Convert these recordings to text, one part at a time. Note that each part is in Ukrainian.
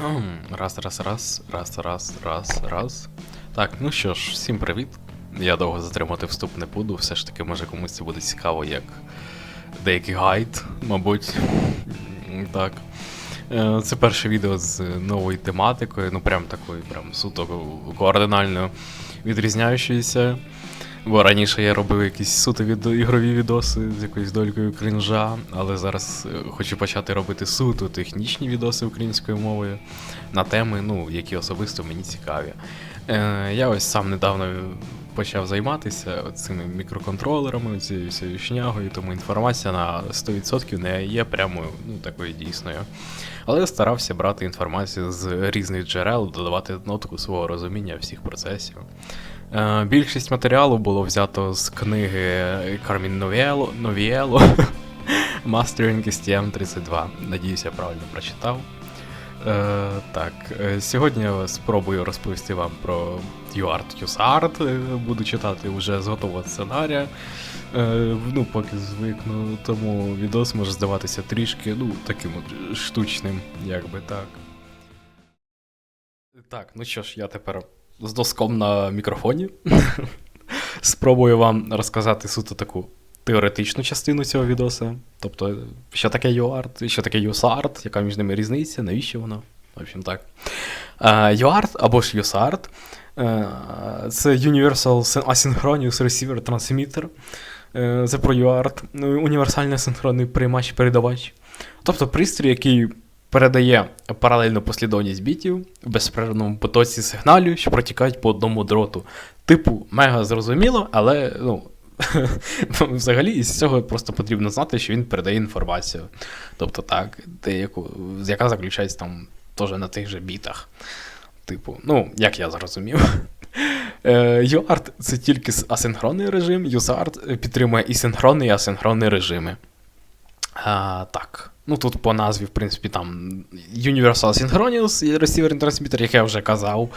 Раз, раз, раз, раз, раз, раз, раз. Так, ну що ж, всім привіт. Я довго затримати вступ не буду, все ж таки, може комусь це буде цікаво, як деякий гайд, мабуть. Так. Е, Це перше відео з новою тематикою, ну прям такою, прям суто координально відрізняючоюся. Бо раніше я робив якісь суто від... ігрові відоси з якоюсь долькою крінжа, але зараз е, хочу почати робити суто технічні відоси українською мовою на теми, ну, які особисто мені цікаві. Е, я ось сам недавно почав займатися цими мікроконтролерами, цією всією шнягою, тому інформація на 100% не є прямо ну, такою дійсною. Але старався брати інформацію з різних джерел, додавати нотку свого розуміння всіх процесів. Е, Більшість матеріалу було взято з книги Кармін Новіело, Новіело Mastering STM 32. Надіюсь, я правильно прочитав. Е, так, е, сьогодні я спробую розповісти вам про UART USART. Е, Буду читати вже з готового сценарія. Е, ну, поки звикну, тому відос може здаватися трішки, ну, таким от штучним, як би так. Так, ну що ж, я тепер з доском на мікрофоні. Спробую вам розказати суто таку теоретичну частину цього відоса. Тобто, що таке UART, що таке USART, яка між ними різниця, навіщо воно? В общем так. UART або ж USART е, це Universal Asynchronous Receiver Transmitter. Е, Це про UART, ну, універсальний синхронний приймач-передавач. Тобто пристрій, який передає паралельну послідовність бітів в безперервному потоці сигналів, що протікають по одному дроту. Типу, мега зрозуміло, але ну, взагалі із цього просто потрібно знати, що він передає інформацію. Тобто так, деяку, яка заключається там теж на тих же бітах. Типу, ну, як я зрозумів. Е, UART це тільки асинхронний режим, USART підтримує і синхронний, і асинхронний режими. А, так. Ну тут по назві, в принципі, там Universal Synchronous Receiver and Transmitter, як я вже казав.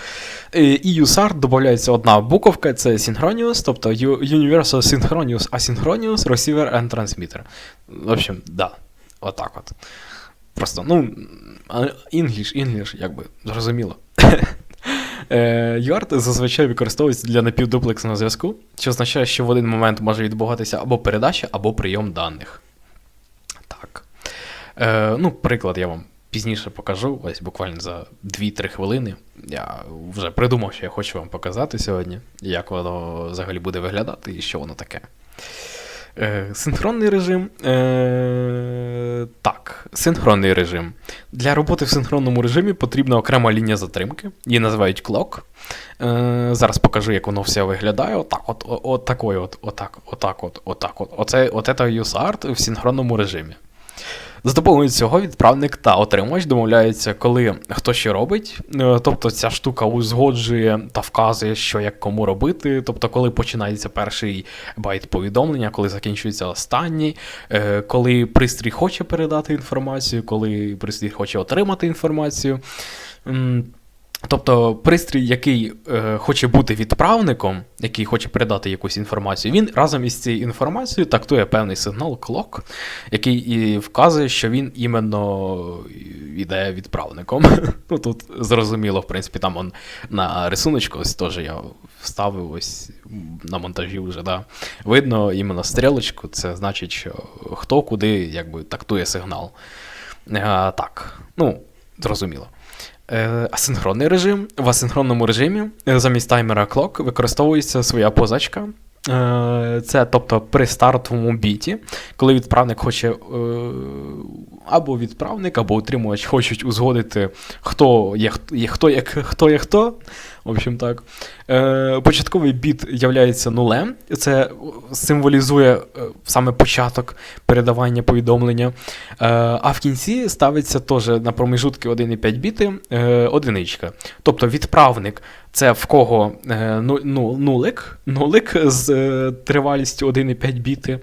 Е, І USART додається одна буковка, це Synchronous, тобто Universal Synchronous Asynchronous Receiver and Transmitter. В общем, да, отак от. Просто, ну, English, English, якби, зрозуміло. Е, UART зазвичай використовується для напівдуплексного зв'язку, що означає, що в один момент може відбуватися або передача, або прийом даних. Е, ну, приклад я вам пізніше покажу, ось буквально за 2-3 хвилини. Я вже придумав, що я хочу вам показати сьогодні, як воно взагалі буде виглядати і що воно таке. Е, синхронний режим. Е, так, синхронний режим. Для роботи в синхронному режимі потрібна окрема лінія затримки. Її називають clock. Е, зараз покажу, як воно все виглядає. Отак, от, от, от такої от, отак, отак, от, отак, от. Оце, от це USART в синхронному режимі. За допомогою цього відправник та отримувач домовляються, коли хто що робить. Е, Тобто ця штука узгоджує та вказує, що як кому робити. Тобто, коли починається перший байт повідомлення, коли закінчується останній, е, коли пристрій хоче передати інформацію, коли пристрій хоче отримати інформацію. Тобто пристрій, який е, хоче бути відправником, який хоче передати якусь інформацію, він разом із цією інформацією тактує певний сигнал clock, який і вказує, що він іменно йде відправником. ну тут зрозуміло, в принципі, там он на рисуночку ось теж я вставив ось на монтажі вже, да. Видно іменно стрілочку, це значить, що хто куди якби тактує сигнал. Е, так, ну, зрозуміло. Е, Асинхронний режим. В асинхронному режимі е, замість таймера clock використовується своя позначка. Е, Це тобто при стартовому біті, коли відправник хоче е, або відправник, або утримувач хочуть узгодити, хто є хто є хто, є хто. В общем так. Е, Початковий біт являється нулем. Це символізує саме початок передавання повідомлення. А в кінці ставиться теж на промежутки 1,5 біти одиничка. Тобто відправник це в кого е, ну, ну, нулик, нулик з е, тривалістю 1,5 біти. Е,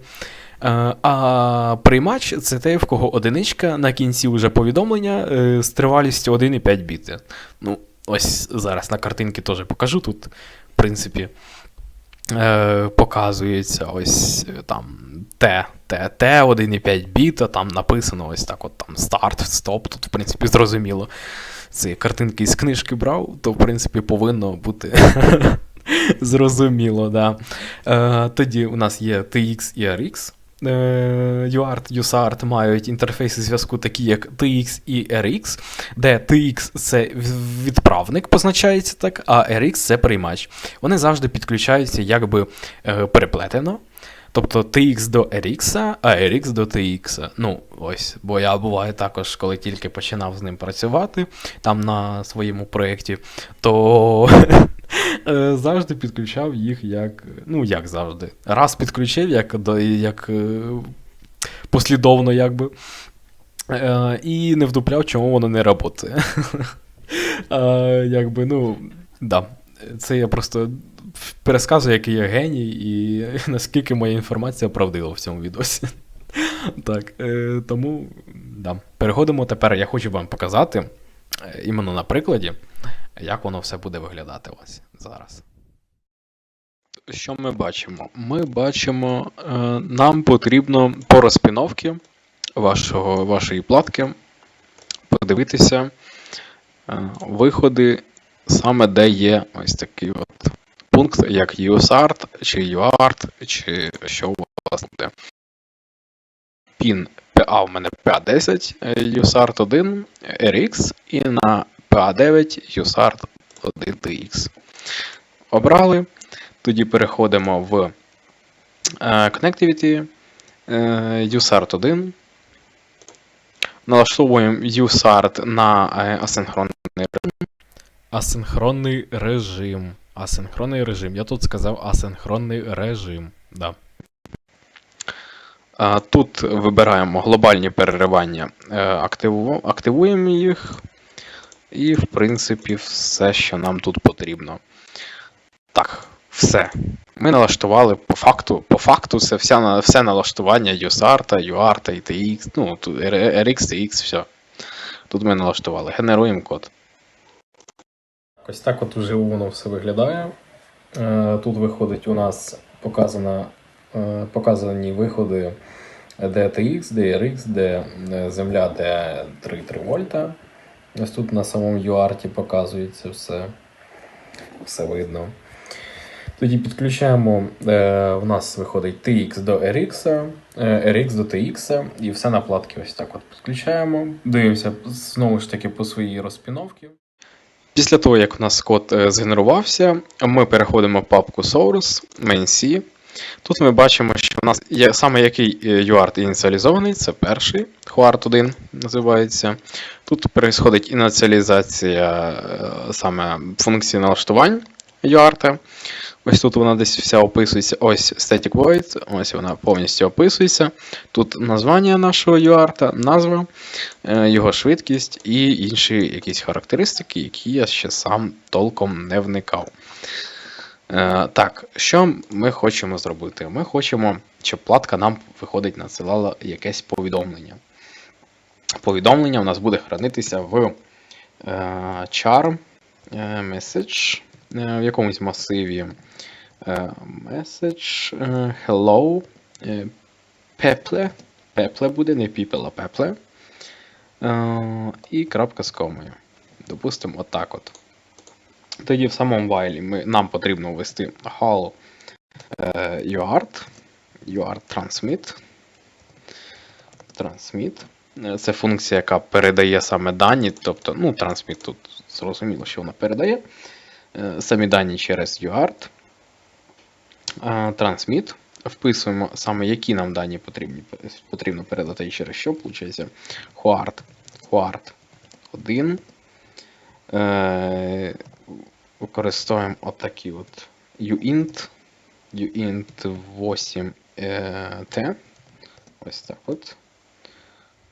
А приймач це те, в кого одиничка на кінці вже повідомлення з тривалістю 1,5 біти. Ну, ось зараз на картинці теж покажу тут, в принципі, показується ось там Т, Т, Т, 1,5 біта, там написано ось так: от там старт, стоп, тут, в принципі, зрозуміло. Ці картинки з книжки брав, то в принципі повинно бути зрозуміло. Да. Е, тоді у нас є TX і RX. Е, UART, USART мають інтерфейси зв'язку, такі як TX і RX, де TX це відправник, позначається так, а RX це приймач. Вони завжди підключаються якби е, переплетено. Тобто TX до RX, а RX до TX. Ну, ось, бо я буває також, коли тільки починав з ним працювати там на своєму проєкті, то е, завжди підключав їх як. Ну, як завжди. Раз підключив, як, як е, послідовно, якби. Е, І не вдупляв, чому воно не працює. Якби, ну, да. Це я просто пересказую, який я геній, і наскільки моя інформація правдива в цьому відосі. Так, е, тому да. переходимо тепер. Я хочу вам показати е, іменно на прикладі, як воно все буде виглядати ось зараз. Що ми бачимо? Ми бачимо, е, нам потрібно по розпіновці вашого, вашої платки подивитися виходи саме де є ось такий от пункт, як USART, чи UART, чи що у вас буде. Пін PA в мене PA10, е, USART 1, RX і на PA9 USART 1 TX. Обрали. Тоді переходимо в е, Connectivity, е, USART 1. Налаштовуємо USART на е, асинхронний Асинхронний режим. Асинхронний режим. Я тут сказав асинхронний режим. Да. Тут вибираємо глобальні переривання, е, активуємо їх. І, в принципі, все, що нам тут потрібно. Так, все. Ми налаштували по факту. По факту це вся, все налаштування USART, UART і TX, ну, RX, TX, все. Тут ми налаштували. Генеруємо код. Ось так от вживу воно все виглядає. Е, Тут виходить у нас показана, е, показані виходи DTX, DRX, де е, земля, де 3,3 вольта. Ось тут на самому UART показується все, все видно. Тоді підключаємо, в нас виходить TX до RX, RX до TX, і все на платки ось так от підключаємо. Дивимося знову ж таки по своїй розпіновці. Після того, як у нас код е, згенерувався, ми переходимо в папку Source, main.c. Тут ми бачимо, що у нас є саме який е, UART ініціалізований, це перший, HUART 1 називається. Тут проходить ініціалізація е, саме функції налаштувань UART. Ось тут вона десь вся описується. Ось static void, ось вона повністю описується. Тут названня нашого UART, назва, е, його швидкість і інші якісь характеристики, які я ще сам толком не вникав. Е, Так, що ми хочемо зробити? Ми хочемо, щоб платка нам виходить, надсилала якесь повідомлення. Повідомлення у нас буде хранитися в е, char message в якомусь масиві. Е, Message е, hello е, Peple. Peple буде, не people, а Peple. Е, І крапка з комою. Допустимо, отак от. Тоді в самому вайлі ми, нам потрібно ввести hello е, UART, UART transmit. Transmit. Е, Це функція, яка передає саме дані, тобто, ну, transmit тут зрозуміло, що вона передає. Е, Самі дані через UART. Е, Transmit. Вписуємо саме, які нам дані потрібні, потрібно передати і через що, виходить. HUART. HUART 1. Е, використовуємо отакі от uint, uint 8 е. Ось так от.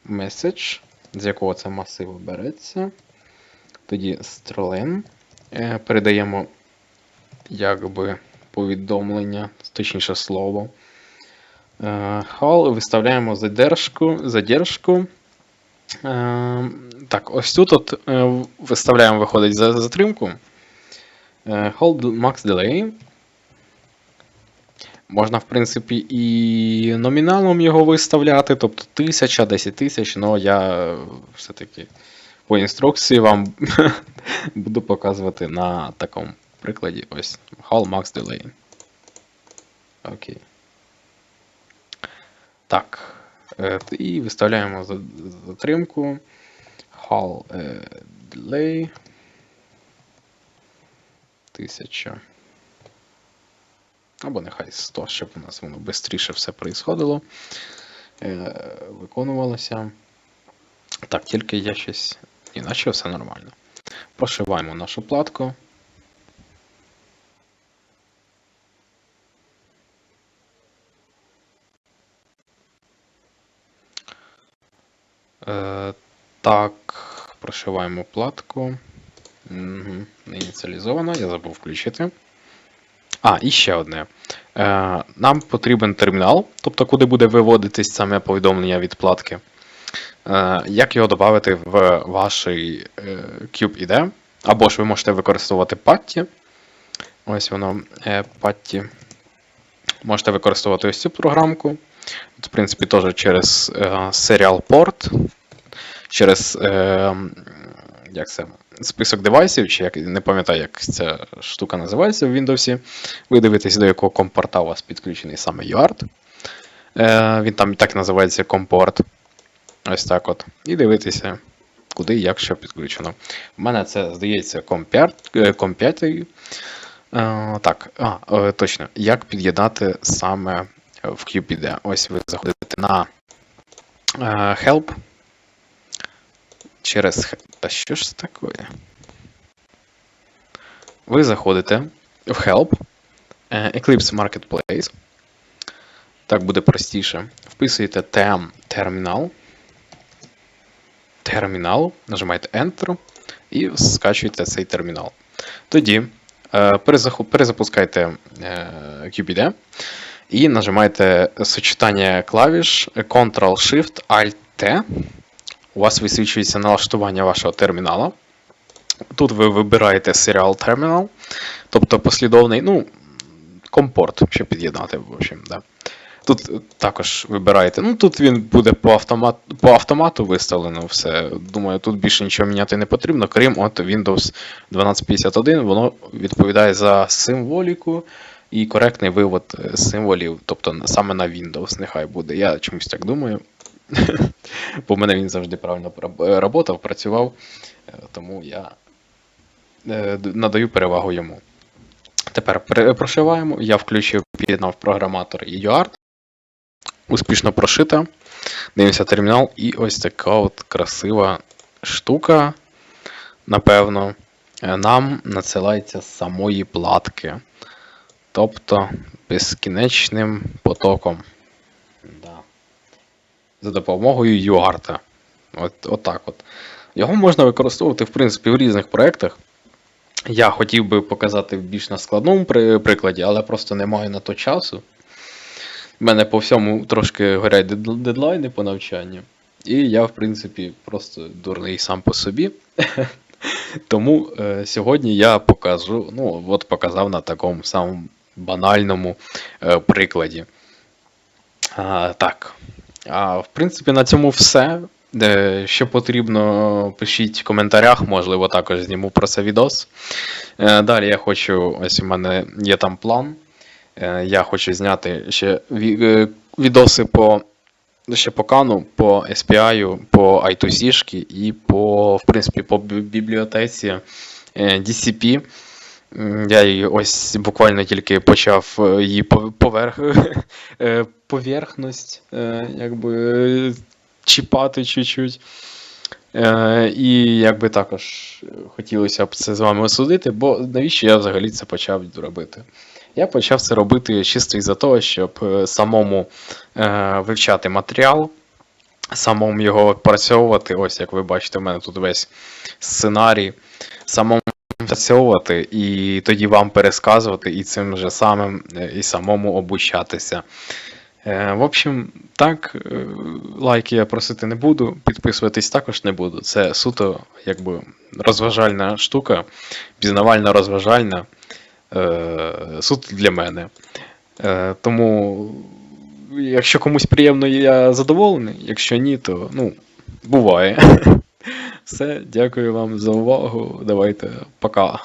Message, з якого це масиву береться. Тоді string. Е, передаємо якби повідомлення, точніше слово. Е, Hall виставляємо задержку. задержку. Е, так, ось тут от, виставляємо, виходить за затримку. Hold max delay. Можна, в принципі, і номіналом його виставляти, тобто 1000, 10 тисяч, але я все-таки по інструкції вам буду показувати на такому прикладі. Ось Hall Max Delay. Окей. Так. Е, І виставляємо затримку. Hall е, Delay. 1000. Або нехай 100, щоб у нас воно швидше все происходило. Е, виконувалося. Так, тільки я щось. Іначе все нормально. Прошиваємо нашу платку. Е, так, прошиваємо платку. Не ініціалізовано, я забув включити. А, і ще одне. Е, нам потрібен термінал, тобто куди буде виводитись саме повідомлення від платки. Е, як його додати в ваш е, Cube ID? Або ж ви можете використовувати Putty. Ось воно е, Putty. Можете використовувати ось цю програмку. В принципі, теж через е, Serial Port, через е, як це, список девайсів, чи як, не пам'ятаю, як ця штука називається в Windows. Ви дивитесь, до якого компорта у вас підключений саме UART. Е, він там і так називається компорт. Ось так от. І дивитися, куди і як що підключено. У мене це, здається, комп 5. Е, так, а, е, точно. Як під'єднати саме в QPD? Ось ви заходите на е, Help. Через. Та що ж це таке? Ви заходите в Help, е, Eclipse Marketplace. Так буде простіше. Вписуєте TM термінал. Термінал, нажимаєте Enter і скачуєте цей термінал. Тоді е, перезапускайте е, QBD і нажимаєте сочетання клавіш Ctrl-Shift-Alt-T. У вас висвічується налаштування вашого термінала. Тут ви вибираєте Serial Terminal, тобто послідовний, ну, компорт, щоб під'єднати, в общем, да. Тут також вибираєте. Ну, тут він буде по, автомат, по автомату виставлено все. Думаю, тут більше нічого міняти не потрібно, крім от Windows 1251, воно відповідає за символіку і коректний вивод е, символів, тобто саме на Windows нехай буде. Я чомусь так думаю. Бо в мене він завжди правильно працював, працював, е, тому я е, надаю перевагу йому. Тепер прошиваємо. Я включив, під'єднав програматор UART. Успішно прошита. Дивимося термінал, і ось така от красива штука, напевно, е, нам надсилається з самої платки. Тобто безкінечним потоком. Да. За допомогою UART. От, от так от. Його можна використовувати, в принципі, в різних проєктах. Я хотів би показати більш на складному прикладі, але просто не маю на то часу. У мене по всьому трошки горять дедлайни по навчанню. І я, в принципі, просто дурний сам по собі. Тому е, сьогодні я покажу, ну, от показав на такому самому банальному е, прикладі. А, так. А, в принципі, на цьому все. Е, Що потрібно, пишіть в коментарях, можливо, також зніму про це відос. Е, Далі я хочу, ось у мене є там план. Е, Я хочу зняти ще е, відоси по, ще по Кану, по SPI, по I2C і по, в принципі, по бібліотеці е, DCP. Я її ось буквально тільки почав її поверх, поверхність, якби чіпати чуть-чуть. І якби також хотілося б це з вами осудити, бо навіщо я взагалі це почав робити? Я почав це робити чисто із-за того, щоб е, самому е, вивчати матеріал, самому його опрацьовувати. Ось як ви бачите, у мене тут весь сценарій, самому опрацьовувати і тоді вам пересказувати і цим же самим е, і самому обучатися. В общем, так, лайки я просити не буду, підписуватись також не буду. Це суто якби розважальна штука, пізнавальна розважальна, е, суто для мене. Е, Тому, якщо комусь приємно, я задоволений, якщо ні, то ну, буває. Все, дякую вам за увагу. Давайте, пока.